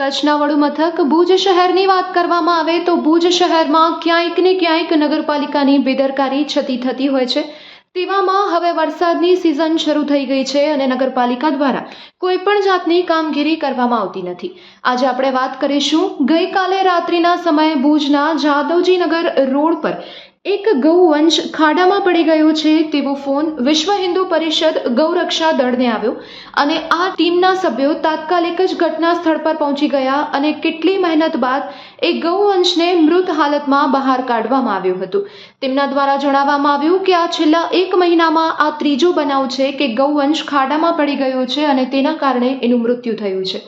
કચ્છના વડુ મથક ભુજ શહેરની વાત કરવામાં આવે તો ભુજ શહેરમાં ક્યાંક ને ક્યાંક નગરપાલિકાની બેદરકારી છતી થતી હોય છે. તેવામાં હવે વરસાદની સિઝન શરૂ થઈ ગઈ છે અને નગરપાલિકા દ્વારા કોઈ પણ જાતની કામગીરી કરવામાં આવતી નથી. આજે આપણે વાત કરીશું, ગઈકાલે રાત્રિના સમયે ભુજના જાદવજી નગર રોડ પર એક ગૌવંશ ખાડામાં પડી ગયો છે તેવો ફોન વિશ્વ હિન્દુ પરિષદ ગૌરક્ષા દળને આવ્યો અને આ ટીમના સભ્યો તાત્કાલિક જ ઘટના સ્થળ પર પહોંચી ગયા અને કેટલી મહેનત બાદ એ ગૌવંશને મૃત હાલતમાં બહાર કાઢવામાં આવ્યું હતું. તેમના દ્વારા જણાવવામાં આવ્યું કે આ છેલ્લા એક મહિનામાં આ ત્રીજો બનાવ છે કે ગૌવંશ ખાડામાં પડી ગયો છે અને તેના કારણે એનું મૃત્યુ થયું છે.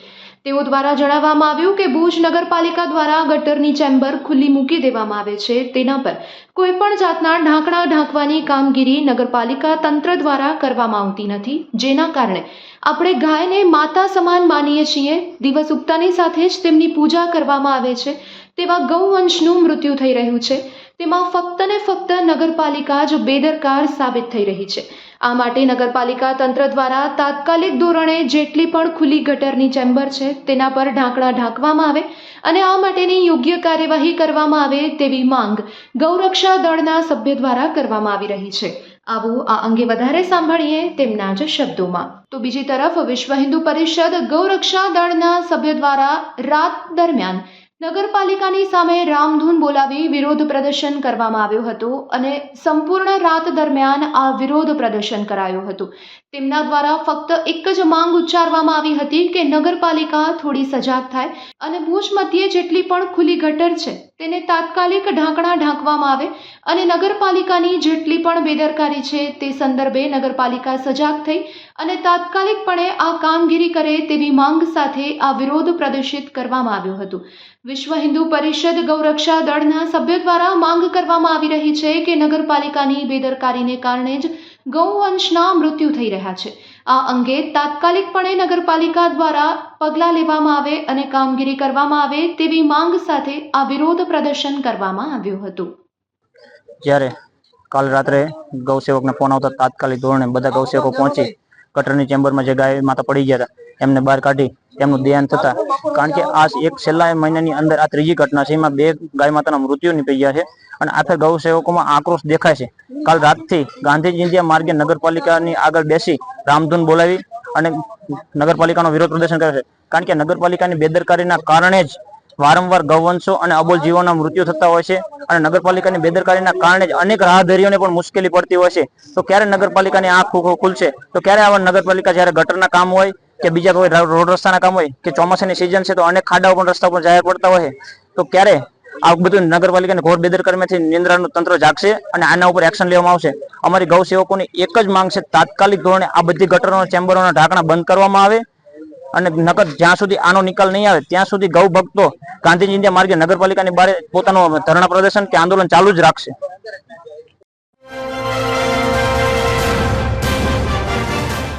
તેઓ દ્વારા જણાવવામાં આવ્યું કે ભુજ નગરપાલિકા દ્વારા ગટરની ચેમ્બર ખુલ્લી મૂકી દેવામાં આવે છે. તેના પર કોઈપણ જાતના ઢાંકણા ઢાંકવાની કામગીરી નગરપાલિકા તંત્ર દ્વારા કરવામાં આવતી નથી. જેના કારણે આપણે ગાયને માતા સમાન માનીએ છીએ. દિવસ ઉગતાની સાથે જ તેમની પૂજા કરવામાં આવે છે. તેવા ગૌવંશનું મૃત્યુ થઈ રહ્યું છે. તેમાં ફક્ત ને ફક્ત નગરપાલિકા જ બેદરકાર સાબિત થઈ રહી છે. આ માટે નગરપાલિકા તંત્ર દ્વારા તાત્કાલિક ધોરણે જેટલી પણ ખુલ્લી ગટરની ચેમ્બર છે, તેના પર ઢાંકણા ઢાંકવામાં આવે અને આ માટેની યોગ્ય કાર્યવાહી કરવામાં આવે તેવી માંગ ગૌરક્ષા દળના સભ્ય દ્વારા કરવામાં આવી રહી છે. આવું આ અંગે વધારે સાંભળીએ તેમના જ શબ્દોમાં. તો બીજી તરફ વિશ્વ હિન્દુ પરિષદ ગૌરક્ષા દળના સભ્ય દ્વારા રાત દરમિયાન નગરપાલિકાની સામે રામધૂન બોલાવી વિરોધ પ્રદર્શન કરવામાં આવ્યો હતો અને સંપૂર્ણ રાત દરમિયાન આ વિરોધ પ્રદર્શન કરાયું હતું. તેમના દ્વારા ફક્ત એક જ માંગ ઉચ્ચારવામાં આવી હતી કે નગરપાલિકા થોડી સજાગ થાય અને ભુજ મધ્યે જેટલી પણ ખુલ્લી ગટર છે તેને તાત્કાલિક ઢાંકણા ઢાંકવામાં આવે અને નગરપાલિકાની જેટલી પણ બેદરકારી છે તે સંદર્ભે નગરપાલિકા સજાગ થઈ અને તાત્કાલિકપણે આ કામગીરી કરે તેવી માંગ સાથે આ વિરોધ પ્રદર્શિત કરવામાં આવ્યું હતું. વિશ્વ હિન્દુ પરિષદ ગૌરક્ષા દળના સભ્ય દ્વારા માંગ કરવામાં આવી રહી છે કે નગરપાલિકાની બેદરકારીને કારણે જ ગૌવંશના મૃત્યુ થઈ રહ્યા છે. આ અંગે તાત્કાલિકપણે નગરપાલિકા દ્વારા પગલાં લેવામાં આવે અને કામગીરી કરવામાં આવે તેવી માંગ સાથે આ વિરોધ પ્રદર્શન કરવામાં આવ્યું હતું. જ્યારે કાલ રાત્રે ગૌસેવકને ફોન આવતા તાત્કાલિક ધોરણે બધા ગૌસેવકો પહોંચી કટરની ચેમ્બરમાં જે ગાય માતા પડી ગયા હતા, એમને બહાર કાઢી તેમનું દેહાંત થતા. કારણ કે આ એક છેલ્લા મહિનાની અંદર આ ત્રીજી ઘટના છે. એમાં બે ગાય માતાના મૃત્યુ નીપજ્યા છે અને આખા ગૌસેવકોમાં આક્રોશ દેખાય છે. કાલ રાતથી ગાંધીજી માર્ગે નગરપાલિકાની આગળ બેસી રામધૂન બોલાવી અને નગરપાલિકાનો વિરોધ પ્રદર્શન કરે છે. કારણ કે નગરપાલિકાની બેદરકારીના કારણે જ વારંવાર ગૌવંશો અને અબોલ જીવોના મૃત્યુ થતા હોય છે અને નગરપાલિકાની બેદરકારીના કારણે જ અનેક રાહદારીઓને પણ મુશ્કેલી પડતી હોય છે. તો ક્યારે નગરપાલિકાની આંખ ખુલશે તો ક્યારે આવા નગરપાલિકા જ્યારે ગટરના કામ હોય કે બીજા કોઈ રોડ રસ્તાના કામ હોય કે ચોમાસાની સિઝન છે તો અનેક ખાડાઓ પણ રસ્તા પર જાહેર પડતા હોય, તો ક્યારે આ બધું નગરપાલિકાની ઘોર બેદરકર્મીથી નિયંત્રણનું તંત્ર જાગશે અને આના ઉપર એક્શન લેવામાં આવશે? અમારી ગૌ સેવકોની એક જ માંગ છે, તાત્કાલિક ધોરણે આ બધી ગટરોના, ચેમ્બરોના ઢાંકણા બંધ કરવામાં આવે અને નગર જ્યાં સુધી આનો નિકાલ નહીં આવે, ત્યાં સુધી ગૌ ભક્તો ગાંધીજી માર્ગે નગરપાલિકાની બહાર પોતાનું ધરણા પ્રદર્શન કે આંદોલન ચાલુ જ રાખશે.